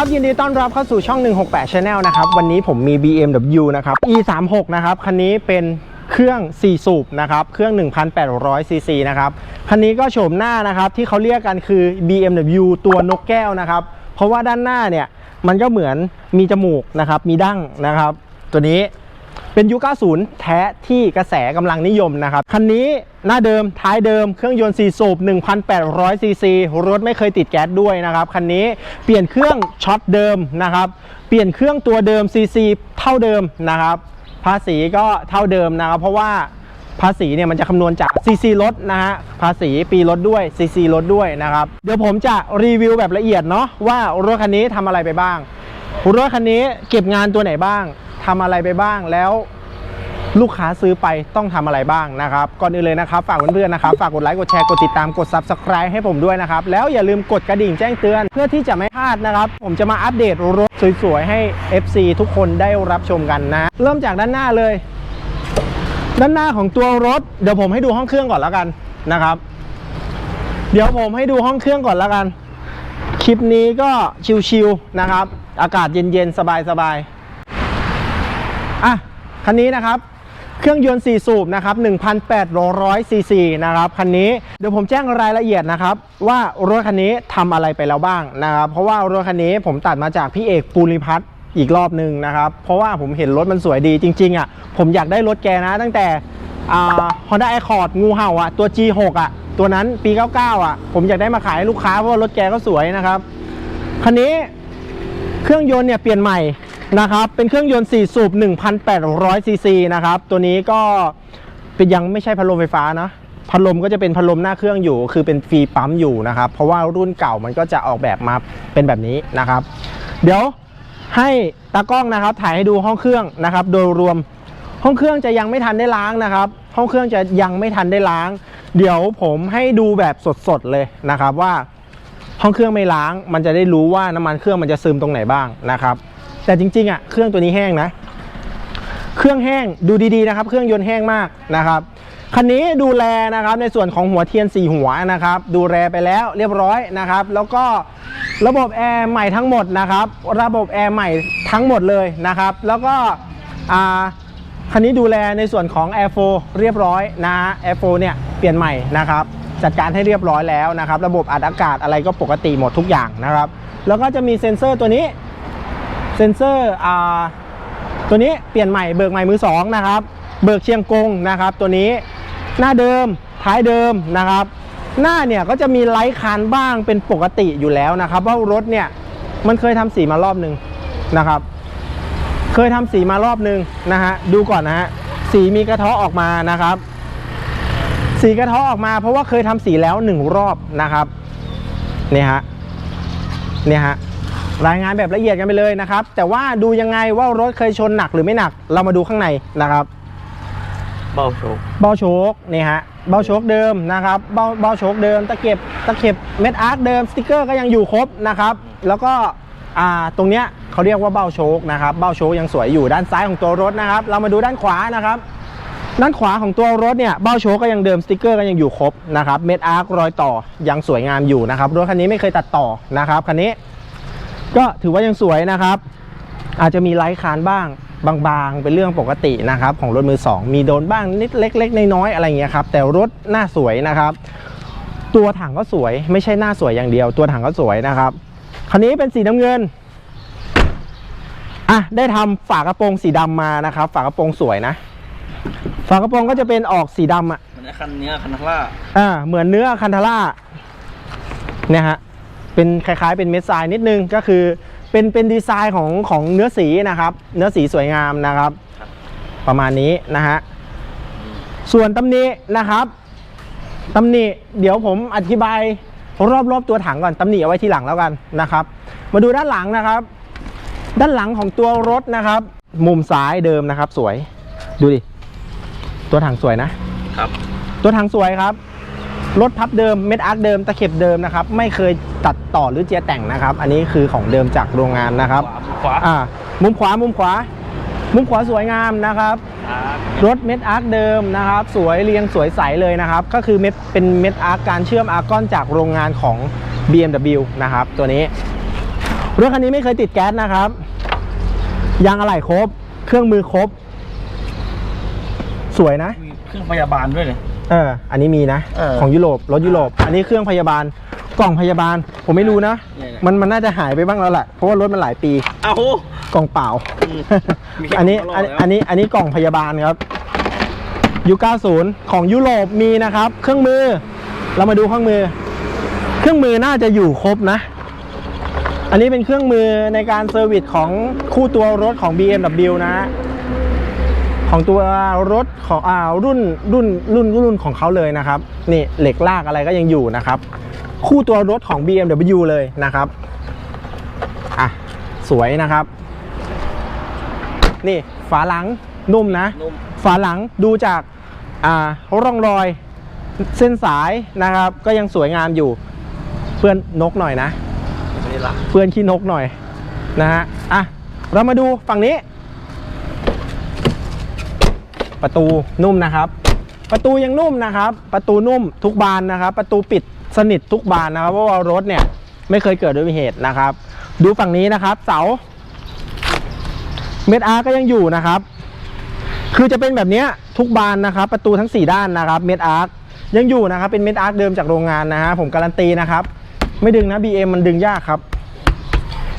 ครับ ยินดีต้อนรับเข้าสู่ช่อง 168 Channel นะครับ วันนี้ผมมี BMW นะครับ E36 นะครับ คันนี้เป็นเครื่อง 4 สูบนะครับ เครื่อง 1,800 ซีซีนะครับ คันนี้ก็โฉมหน้านะครับ ที่เขาเรียกกันคือ BMW ตัวนกแก้วนะครับ เพราะว่าด้านหน้าเนี่ย มันก็เหมือนมีจมูกนะครับ มีดั้งนะครับ ตัวนี้ เป็นยุค 90 แท้ที่กระแสกำลังนิยมนะครับ คันนี้หน้าเดิมท้ายเดิมเครื่องยนต์4สูบ 1,800 ซีซีรถไม่เคยติดแก๊สด้วยนะครับ คันนี้เปลี่ยนเครื่องช็อตเดิมนะครับ เปลี่ยนเครื่องตัวเดิมซีซีเท่าเดิมนะครับ ภาษีก็เท่าเดิมนะครับ เพราะว่าภาษีเนี่ยมันจะคำนวณจากซีซีรถนะฮะ ภาษีปีรถด้วยซีซีรถด้วยนะครับ เดี๋ยวผมจะรีวิวแบบละเอียดเนาะว่ารถคันนี้ทำอะไรไปบ้าง รถคันนี้เก็บงานตัวไหนบ้าง ทำอะไรไปบ้างแล้วลูกค้าซื้อไปต้องทำอะไรบ้างนะครับ ก่อนอื่นเลยนะครับ ฝากเพื่อนๆนะครับ ฝากกดไลค์กดแชร์กดติดตามกด Subscribe ให้ผมด้วยนะครับ แล้วอย่าลืมกดกระดิ่งแจ้งเตือนเพื่อที่จะไม่พลาดนะครับ ผมจะมาอัปเดตรถสวยๆ ให้ FC ทุกคนได้รับชมกันนะ เริ่มจากด้านหน้าเลย ด้านหน้าของตัวรถ เดี๋ยวผมให้ดูห้องเครื่องก่อนแล้วกันนะครับ เดี๋ยวผมให้ดูห้องเครื่องก่อนแล้วกัน คลิปนี้ก็ชิวๆนะครับ อากาศเย็นๆสบายๆ คันนี้นะครับเครื่องยนต์ 4 สูบนะครับ1,800ซีซีนะครับคันนี้เดี๋ยวผมแจ้งรายละเอียดนะครับ ว่ารถคันนี้ทำอะไรไปแล้วบ้างนะครับ เพราะว่ารถคันนี้ผมตัดมาจากพี่เอกปูริพัฒน์อีกรอบหนึ่งนะครับ เพราะว่าผมเห็นรถมันสวยดีจริง ๆอะผมอยากได้รถแกนะ ตั้งแต่ฮอ่า Honda Accord งูเห่าอะตัว G6 อะตัวนั้นปี 99 อะ ผมอยากได้มาขายให้ลูกค้าเพราะว่ารถแกก็สวยนะครับคันนี้เครื่องยนต์เนี่ยเปลี่ยนใหม่ นะครับ เป็นเครื่องยนต์ 4 สูบ 1,800 ซีซีนะครับ ตัวนี้ก็เป็นยังไม่ใช่พัดลมไฟฟ้านะ พัดลมก็จะเป็นพัดลมหน้าเครื่องอยู่ คือเป็นฟรีปั๊มอยู่นะครับ เพราะว่ารุ่นเก่ามันก็จะออกแบบมาเป็นแบบนี้นะครับ เดี๋ยวให้ตากล้องนะครับ ถ่ายให้ดูห้องเครื่องนะครับ โดยรวมห้องเครื่องจะยังไม่ทันได้ล้างนะครับ ห้องเครื่องจะยังไม่ทันได้ล้าง เดี๋ยวผมให้ดูแบบสดๆเลยนะครับว่าห้องเครื่องไม่ล้าง มันจะได้รู้ว่าน้ำมันเครื่องมันจะซึมตรงไหนบ้างนะครับ แต่จริงๆอะเครื่องตัวนี้แห้งนะ เครื่องแห้งดูดีๆนะครับ เครื่องยนต์แห้งมากนะครับคันนี้ดูแลนะครับในส่วนของหัวเทียน 4 หัวนะครับ ดูแลไปแล้วเรียบร้อยนะครับ แล้วก็ระบบแอร์ใหม่ทั้งหมดนะครับ ระบบแอร์ใหม่ทั้งหมดเลยนะครับ แล้วก็คันนี้ดูแลในส่วนของ Air 4เรียบร้อยนะฮะ Air 4เนี่ยเปลี่ยนใหม่นะครับ จัดการให้เรียบร้อยแล้วนะครับ ระบบอัดอากาศอะไรก็ปกติหมดทุกอย่างนะครับ แล้วก็จะมีเซ็นเซอร์ตัวนี้ เซนเซอร์อ่าตัวนี้เปลี่ยนใหม่เบิกใหม่มือสองนะครับเบิกเชียงกงนะครับ ตัวนี้หน้าเดิมท้ายเดิมนะครับ หน้าเนี่ยก็จะมีไลท์คานบ้างเป็นปกติอยู่แล้วนะครับ เพราะรถเนี่ยมันเคยทำสีมารอบหนึ่งนะครับ เคยทำสีมารอบหนึ่งนะฮะดูก่อนนะฮะสีมีกระเทาะออกมานะครับ สีกระเทาะออกมา เพราะว่าเคยทำสีแล้วหนึ่งรอบนะครับเนี่ยฮะเนี่ยฮะ รายงานแบบละเอียดกันไปเลยนะครับ แต่ว่าดูยังไงว่ารถเคยชนหนักหรือไม่หนัก เรามาดูข้างในนะครับ เบ้าโชกเบ้าโชคนี่ฮะเบ้าโชคเดิมนะครับเบ้าเบ้าโชคเดิม ตะเข็บตะเข็บเม็ดอาร์ตเดิมสติกเกอร์ก็ยังอยู่ครบนะครับ แล้วก็อ่าตรงเนี้ยเขาเรียกว่าเบ้าโชคนะครับเบ้าโชคยังสวยอยู่ด้านซ้ายของตัวรถนะครับ เรามาดูด้านขวานะครับ ด้านขวาของตัวรถเนี่ยเบ้าโชคก็ยังเดิมสติกเกอร์ก็ยังอยู่ครบนะครับเม็ดอาร์ครอยต่อยังสวยงามอยู่นะครับรถคันนี้ไม่เคยตัดต่อนะครับคันนี้ ก็ถือว่ายังสวยนะครับ อาจจะมีไลท์คานบ้างบางๆ เป็นเรื่องปกตินะครับ ของรถมือ 2 มีโดนบ้างนิดเล็กๆน้อยๆอะไรเงี้ยครับ แต่รถหน้าสวยนะครับ ตัวถังก็สวยไม่ใช่หน้าสวยอย่างเดียว ตัวถังก็สวยนะครับ คันนี้เป็นสีน้ำเงินอะได้ทำฝากระโปรงสีดำมานะครับ ฝากระโปรงสวยนะ ฝากระโปรงก็จะเป็นออกสีดำอะเหมือนไอ้คันเนี้ยคันทัล่าอ่าเหมือนเนื้อคันทาร่าเนี่ยฮะ เป็นคล้ายๆเป็นเม็ดทรายนิดนึงก็คือเป็นเป็นดีไซน์ของของเนื้อสีนะครับ เนื้อสีสวยงามนะครับ ประมาณนี้นะฮะส่วนตำหนินะครับตำหนิเดี๋ยวผมอธิบายรอบๆตัวถังก่อนตำหนิเอาไว้ทีหลังแล้วกันนะครับ มาดูด้านหลังนะครับ ด้านหลังของตัวรถนะครับ มุมซ้ายเดิมนะครับ สวยดูดิตัวถังสวยนะครับ ตัวถังสวยครับ รถพับเดิมเม็ดอาร์คเดิมตะเข็บเดิมนะครับไม่เคยตัดต่อหรือเจียแต่งนะครับ อันนี้คือของเดิมจากโรงงานนะครับขวาอ่ามุมขวามุมขวา มุมขวาสวยงามนะครับครับ รถเม็ดอาร์คเดิมนะครับ สวยเรียงสวยใสเลยนะครับ ก็คือเม็ดเป็นเม็ดอาร์คการเชื่อมอาร์กอนจากโรงงานของ BMW นะครับ ตัวนี้รถคันนี้ไม่เคยติดแก๊สนะครับยางอะไหล่ครบ เครื่องมือครบ สวยนะ มีเครื่องพยาบาลด้วยเลย เอออันนี้มีนะ เออของยุโรปรถยุโรป อันนี้เครื่องพยาบาลกล่องพยาบาล ผมไม่รู้นะ เนี่ยๆมันมันน่าจะหายไปบ้างแล้วแหละเพราะว่ารถมันหลายปีอ้าวโห กล่องเปล่า อืมมีแค่อันนี้ของตลอดอันแล้ว อันนี้อันนี้กล่องพยาบาลครับยุค90 ของยุโรปมีนะครับ เครื่องมือ เรามาดูเครื่องมือ เครื่องมือน่าจะอยู่ครบนะ อันนี้เป็นเครื่องมือในการเซอร์วิสของคู่ตัวรถของ BMW นะ ของตัวรถของอ่ารุ่นรุ่นรุ่นรุ่นของเขาเลยนะครับนี่เหล็กลากอะไรก็ยังอยู่นะครับ คู่ตัวรถของ BMW เลยนะครับอะสวยนะครับ นี่ฝาหลังนุ่มนะนุ่มฝาหลังดูจากอ่าร่องรอยเส้นสายนะครับ ก็ยังสวยงามอยู่เพื่อนนกหน่อยนะไม่ได้ละเพื่อนขี้นกหน่อยนะฮะอะเรามาดูฝั่งนี้ ประตูนุ่มนะครับ ประตูยังนุ่มนะครับ ประตูนุ่มทุกบานนะครับ ประตูปิดสนิททุกบานนะครับเพราะว่ารถเนี่ยไม่เคยเกิดอุบัติเหตุนะครับ ดูฝั่งนี้นะครับ เสาเม็ดอาร์ก็ยังอยู่นะครับ คือจะเป็นแบบนี้ทุกบานนะครับ ประตูทั้ง 4 ด้านนะครับเม็ดอาร์ยังอยู่นะครับเป็นเม็ดอาร์เดิมจากโรงงานนะฮะผมการันตีนะครับ ไม่ดึงนะ BM มันดึงยากครับ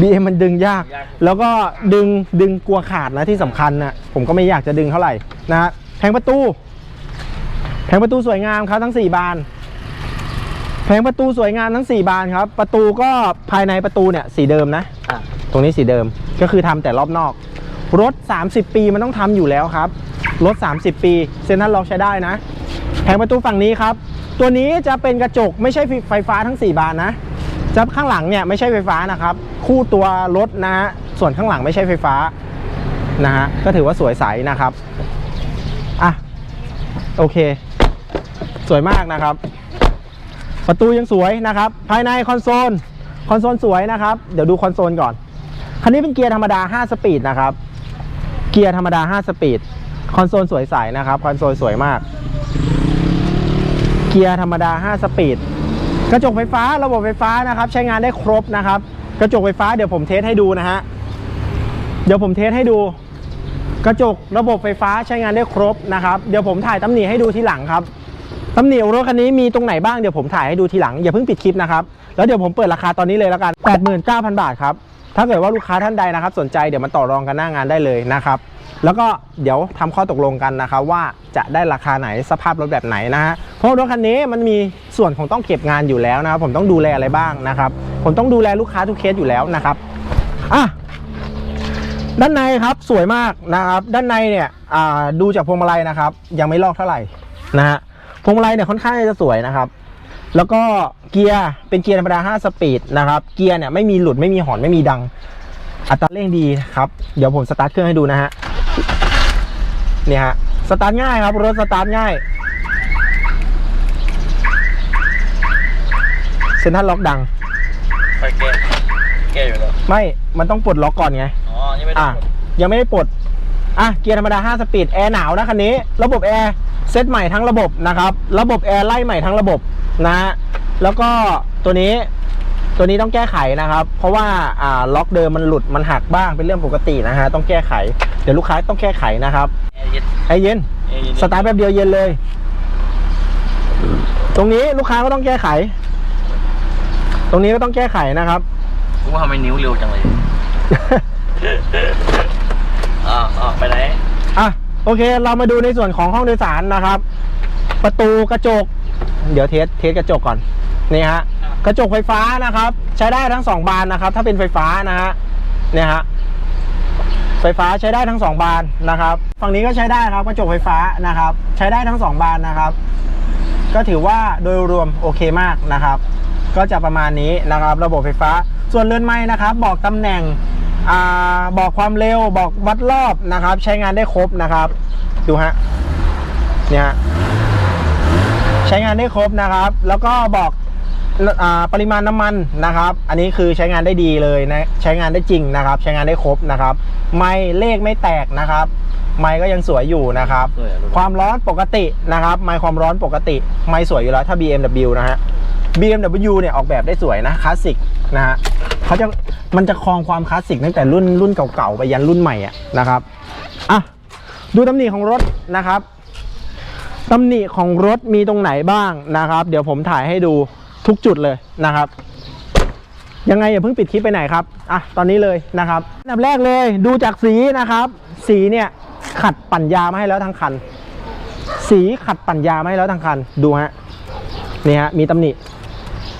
BM มันดึงยาก แล้วก็ดึงดึงกลัวขาดนะที่สำคัญนะผมก็ไม่อยากจะดึงเท่าไหร่นะฮะแผงประตู แผงประตูสวยงามครับทั้ง 4 บาน แผงประตูสวยงามทั้ง 4 บานครับ ประตูก็ภายในประตูเนี่ยสีเดิมนะ อะตรงนี้สีเดิมก็คือทำแต่รอบนอก รถ 30 ปีมันต้องทำอยู่แล้วครับ รถ 30 ปีเซ็นทรัลล็อกใช้ได้นะ แผงประตูฝั่งนี้ครับ ตัวนี้จะเป็นกระจกไม่ใช่ไฟฟ้าทั้ง 4 บานนะ จะข้างหลังเนี่ยไม่ใช่ไฟฟ้านะครับ คู่ตัวรถนะฮะส่วนข้างหลังไม่ใช่ไฟฟ้านะฮะก็ถือว่าสวยใสนะครับอะโอเค สวยมากนะครับ ประตูยังสวยนะครับ ภายในคอนโซลคอนโซลสวยนะครับ เดี๋ยวดูคอนโซลก่อน คันนี้เป็นเกียร์ธรรมดา 5 สปีดนะครับ เกียร์ธรรมดา 5 สปีด คอนโซลสวยใสนะครับ คอนโซลสวยมาก เกียร์ธรรมดา 5 สปีด กระจกไฟฟ้าระบบไฟฟ้านะครับ ใช้งานได้ครบนะครับ กระจกไฟฟ้าเดี๋ยวผมเทสให้ดูนะฮะเดี๋ยวผมเทสให้ดู กระจกระบบไฟฟ้าใช้งานได้ครบนะครับเดี๋ยวผมถ่ายตำหนิให้ดูทีหลังครับตำหนิรถคันนี้มีตรงไหนบ้างเดี๋ยวผมถ่ายให้ดูทีหลังอย่าเพิ่งปิดคลิปนะครับแล้วเดี๋ยวผมเปิดราคาตอนนี้เลยแล้วกัน 89,000 บาทครับถ้าเกิดว่าลูกค้าท่านใดนะครับ สนใจเดี๋ยวมาต่อรองกันหน้างานได้เลยนะครับ แล้วก็เดี๋ยวทำข้อตกลงกันนะครับว่าจะได้ราคาไหนสภาพรถแบบไหนนะฮะ ราะรถคันนี้มันมีส่วนของต้องเก็บงานอยู่แล้วนะครับผมต้องดูแลอะไรบ้างนะครับ ผมต้องดูแลลูกค้าทุกเคสอยู่แล้วนะครับอะด้านในครับสวยมากนะครับ ด้านในเนี่ยดูจากพวงมาลัยนะครับ ยังไม่ลอกเท่าไหร่นะฮะพวงมาลัยเนี่ยค่อนข้างจะสวยนะครับ แล้วก็เกียร์เป็นเกียร์ธรรมดา 5 สปีดนะครับ เกียร์เนี่ยไม่มีหลุดไม่มีหอนไม่มีดัง อัตราเร่งดีครับ เดี๋ยวผมสตาร์ทเครื่องให้ดูนะฮะเนี่ยฮะสตาร์ทง่ายครับรถสตาร์ทง่าย เซ็นทรัลล็อกดังไฟแก้แก้อยู่แล้วไม่ มันต้องปลดล็อกก่อนไง อ๋อยังไม่ได้อะ กดยังไม่ได้ปลด อะ เกียร์ธรรมดา 5 สปีด แอร์หนาวนะคันนี้ ระบบแอร์เซตใหม่ทั้งระบบนะครับ ระบบแอร์ไล่ใหม่ทั้งระบบนะฮะ แล้วก็ตัวนี้ ตัวนี้ต้องแก้ไขนะครับ เพราะว่าอ่าล็อกเดิมมันหลุด มันหักบ้าง เป็นเรื่องปกตินะฮะ ต้องแก้ไข เดี๋ยวลูกค้าต้องแก้ไขนะครับแอร์เย็นไอเย็น แอร์เย็นสตาร์ทแป๊บเดียวเย็นเลย ตรงนี้ลูกค้าก็ต้องแก้ไข ตรงนี้ก็ต้องแก้ไขนะครับกูว่าทำไมนิ้วเร็วจังเลย อ่าอ่าไปไหน อะโอเค เรามาดูในส่วนของห้องโดยสารนะครับ ประตูกระจก เดี๋ยวเทสเทสกระจกก่อนนี่ฮะกระจกไฟฟ้านะครับ ใช้ได้ทั้งสองบานนะครับ ถ้าเป็นไฟฟ้านะฮะเนี่ยฮะไฟฟ้าใช้ได้ทั้งสองบานนะครับฝั่งนี้ก็ใช้ได้ครับกระจกไฟฟ้านะครับ ใช้ได้ทั้งสองบานนะครับ ก็ถือว่าโดยรวมโอเคมากนะครับ ก็จะประมาณนี้นะครับ ระบบไฟฟ้า ส่วนเรือนไม้นะครับ บอกตำแหน่งอ่าบอกความเร็วบอกวัดรอบนะครับ ใช้งานได้ครบนะครับ ดูฮะเนี่ยฮะใช้งานได้ครบนะครับ แล้วก็บอกอาปริมาณน้ำมันนะครับ อันนี้คือใช้งานได้ดีเลยนะใช้งานได้จริงนะครับ ใช้งานได้ครบนะครับ ไม่เลขไม่แตกนะครับ ไม่ก็ยังสวยอยู่นะครับสวยอะลูกความร้อนปกตินะครับ ไม่ความร้อนปกติ ไม่สวยอยู่แล้วถ้า BMW นะฮะ BMW เนี่ยออกแบบได้สวยนะคลาสสิกนะฮะเขาจะมันจะครองความคลาสสิกตั้งแต่รุ่นรุ่นเก่าๆไปยันรุ่นใหม่อะนะครับอะดูตำหนิของรถนะครับตำหนิของรถมีตรงไหนบ้างนะครับ เดี๋ยวผมถ่ายให้ดูทุกจุดเลยนะครับ ยังไงอย่าเพิ่งปิดคลิปไปไหนครับอะตอนนี้เลยนะครับอันดับแรกเลยดูจากสีนะครับ สีเนี่ยขัดปั่นยามาให้แล้วทั้งคัน สีขัดปั่นยามาให้แล้วทั้งคันดูฮะนี่ฮะมีตำหนิ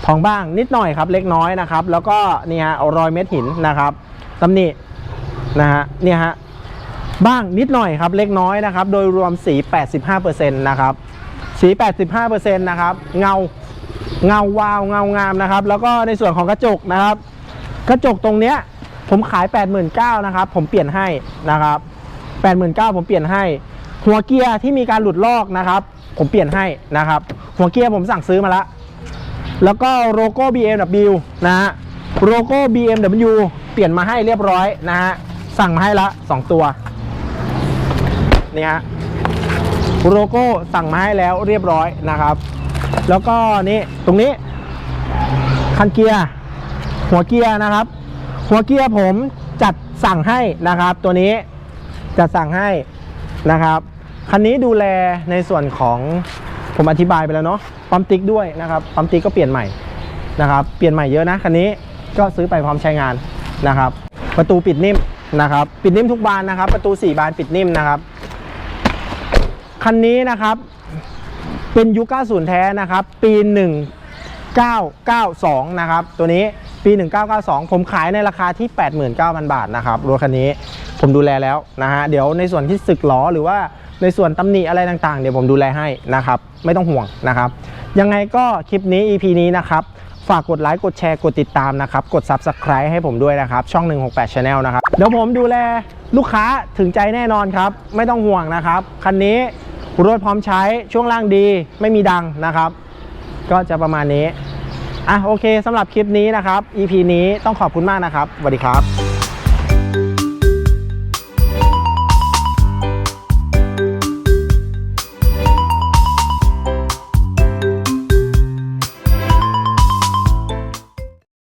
ทองบ้างนิดหน่อยครับเล็กน้อยนะครับ แล้วก็นี่ฮะรอยเม็ดหินนะครับตำหนินะฮะเนี่ยฮะบ้างนิดหน่อยครับเล็กน้อยนะครับ โดยรวมสี 85%นะครับสี 85%นะครับเงาเงาวาวเงางามนะครับ แล้วก็ในส่วนของกระจกนะครับ กระจกตรงเนี้ยผมขาย 89,000นะครับ ผมเปลี่ยนให้นะครับ 89,000ผมเปลี่ยนให้ หัวเกียร์ที่มีการหลุดลอกนะครับ ผมเปลี่ยนให้นะครับ หัวเกียร์ผมสั่งซื้อมาแล้ว แล้วก็โลโก้ BMW นะฮะโลโก้ BMW เปลี่ยนมาให้เรียบร้อยนะฮะสั่งมาให้ละ 2 ตัวนี่ฮะโลโก้สั่งมาให้แล้วเรียบร้อยนะครับ แล้วก็นี่ตรงนี้ คันเกียร์หัวเกียร์นะครับ หัวเกียร์ผมจัดสั่งให้นะครับ ตัวนี้จัดสั่งให้นะครับ คันนี้ดูแลในส่วนของ ผมอธิบายไปแล้วเนาะปั๊มติ๊กด้วยนะครับปั๊มติ๊กก็เปลี่ยนใหม่นะครับ เปลี่ยนใหม่เยอะนะคันนี้ก็ซื้อไปพร้อมใช้งานนะครับ ประตูปิดนิ่มนะครับ ปิดนิ่มทุกบานนะครับ ประตู 4 บานปิดนิ่มนะครับคันนี้นะครับเป็นยุค90 แท้นะครับ ปี 1992 นะครับ ตัวนี้ปี 1992 ผมขายในราคาที่ 89,000 บาทนะครับรถคันนี้ผมดูแลแล้วนะฮะเดี๋ยวในส่วนที่สึกล้อหรือว่า ในส่วนตำหนิอะไรต่างๆ เดี๋ยวผมดูแลให้นะครับ ไม่ต้องห่วงนะครับ ยังไงก็คลิปนี้ EP นี้นะครับ ฝากกดไลค์ กดแชร์ กดติดตามนะครับ กด Subscribe ให้ผมด้วยนะครับ ช่อง 168 Channel นะครับ เดี๋ยวผมดูแลลูกค้าถึงใจแน่นอนครับ ไม่ต้องห่วงนะครับ คันนี้รถพร้อมใช้ช่วงล่างดีไม่มีดังนะครับ ก็จะประมาณนี้อะโอเคสำหรับคลิปนี้นะครับ EP นี้ต้องขอบคุณมากนะครับสวัสดีครับ